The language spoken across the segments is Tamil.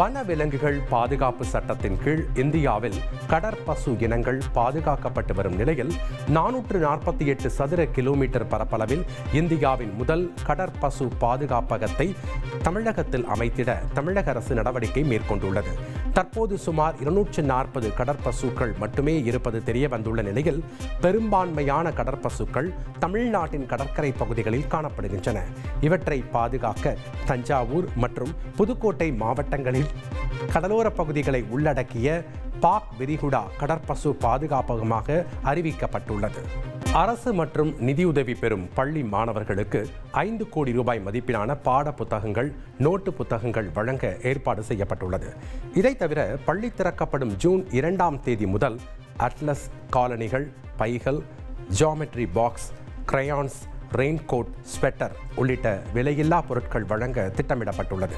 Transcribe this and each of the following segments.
வனவிலங்குகள் பாதுகாப்பு சட்டத்தின் கீழ் இந்தியாவில் கடற்பசு இனங்கள் பாதுகாக்கப்பட்டு வரும் நிலையில் நானூற்று நாற்பத்தி எட்டு சதுர கிலோமீட்டர் பரப்பளவில் இந்தியாவின் முதல் கடற்பசு பாதுகாப்பகத்தை தமிழகத்தில் அமைத்திட தமிழக அரசு நடவடிக்கை மேற்கொண்டுள்ளது. தற்போது சுமார் இருநூற்று நாற்பது கடற்பசுக்கள் மட்டுமே இருப்பது தெரிய வந்துள்ள நிலையில் பெரும்பான்மையான கடற்பசுக்கள் தமிழ்நாட்டின் கடற்கரை பகுதிகளில் காணப்படுகின்றன. இவற்றை பாதுகாக்க தஞ்சாவூர் மற்றும் புதுக்கோட்டை மாவட்டங்களில் கடலோர பகுதிகளை உள்ளடக்கிய பாக் விரிகுடா கடற்பசு பாதுகாப்பகமாக அறிவிக்கப்பட்டுள்ளது. அரசு மற்றும் நிதியுதவி பெறும் பள்ளி மாணவர்களுக்கு ஐந்து கோடி ரூபாய் மதிப்பிலான பாட புத்தகங்கள் நோட்டு புத்தகங்கள் வழங்க ஏற்பாடு செய்யப்பட்டுள்ளது. இதைத் தவிர பள்ளி திறக்கப்படும் ஜூன் இரண்டாம் தேதி முதல் அட்லஸ் காலனிகள் பைகள் geometry box crayons raincoat sweater உள்ளிட்ட விலையில்லா பொருட்கள் வழங்க திட்டமிடப்பட்டுள்ளது.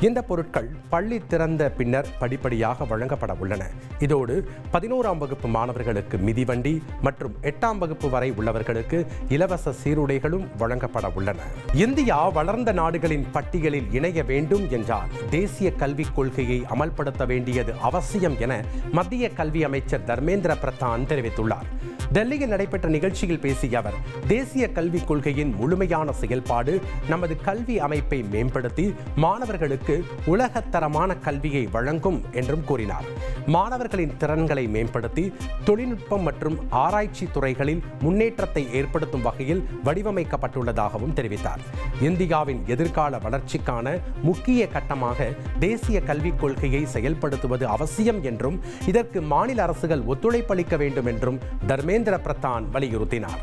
இந்த பொருட்கள் பள்ளி திறந்த பின்னர் படிப்படியாக வழங்கப்பட உள்ளன. இதோடு பதினோராம் வகுப்பு மாணவர்களுக்கு மிதிவண்டி மற்றும் எட்டாம் வகுப்பு வரை உள்ளவர்களுக்கு இலவச சீருடைகளும் வழங்கப்பட உள்ளன. இந்தியா வளர்ந்த நாடுகளின் பட்டியலில் இணைய வேண்டும் என்றால் தேசிய கல்விக் கொள்கையை அமல்படுத்த வேண்டியது அவசியம் என மத்திய கல்வி அமைச்சர் தர்மேந்திர பிரதான் தெரிவித்துள்ளார். டெல்லியில் நடைபெற்ற நிகழ்ச்சியில் பேசிய அவர் தேசிய கல்விக் கொள்கையின் முழுமையான செயல்பாடு நமது கல்வி அமைப்பை மேம்படுத்தி மாணவர்களுக்கு உலகத்தரமான கல்வியை வழங்கும் என்றும் கூறினார். மாணவர்களின் திறன்களை மேம்படுத்தி தொழில்நுட்பம் மற்றும் ஆராய்ச்சி துறைகளில் முன்னேற்றத்தை ஏற்படுத்தும் வகையில் வடிவமைக்கப்பட்டுள்ளதாகவும் தெரிவித்தார். இந்தியாவின் எதிர்கால வளர்ச்சிக்கான முக்கிய கட்டமாக தேசிய கல்விக் கொள்கையை செயல்படுத்துவது அவசியம் என்றும் இதற்கு மாநில அரசுகள் ஒத்துழைப்பளிக்க வேண்டும் என்றும் தர்மேந்திர பிரதான் வலியுறுத்தினார்.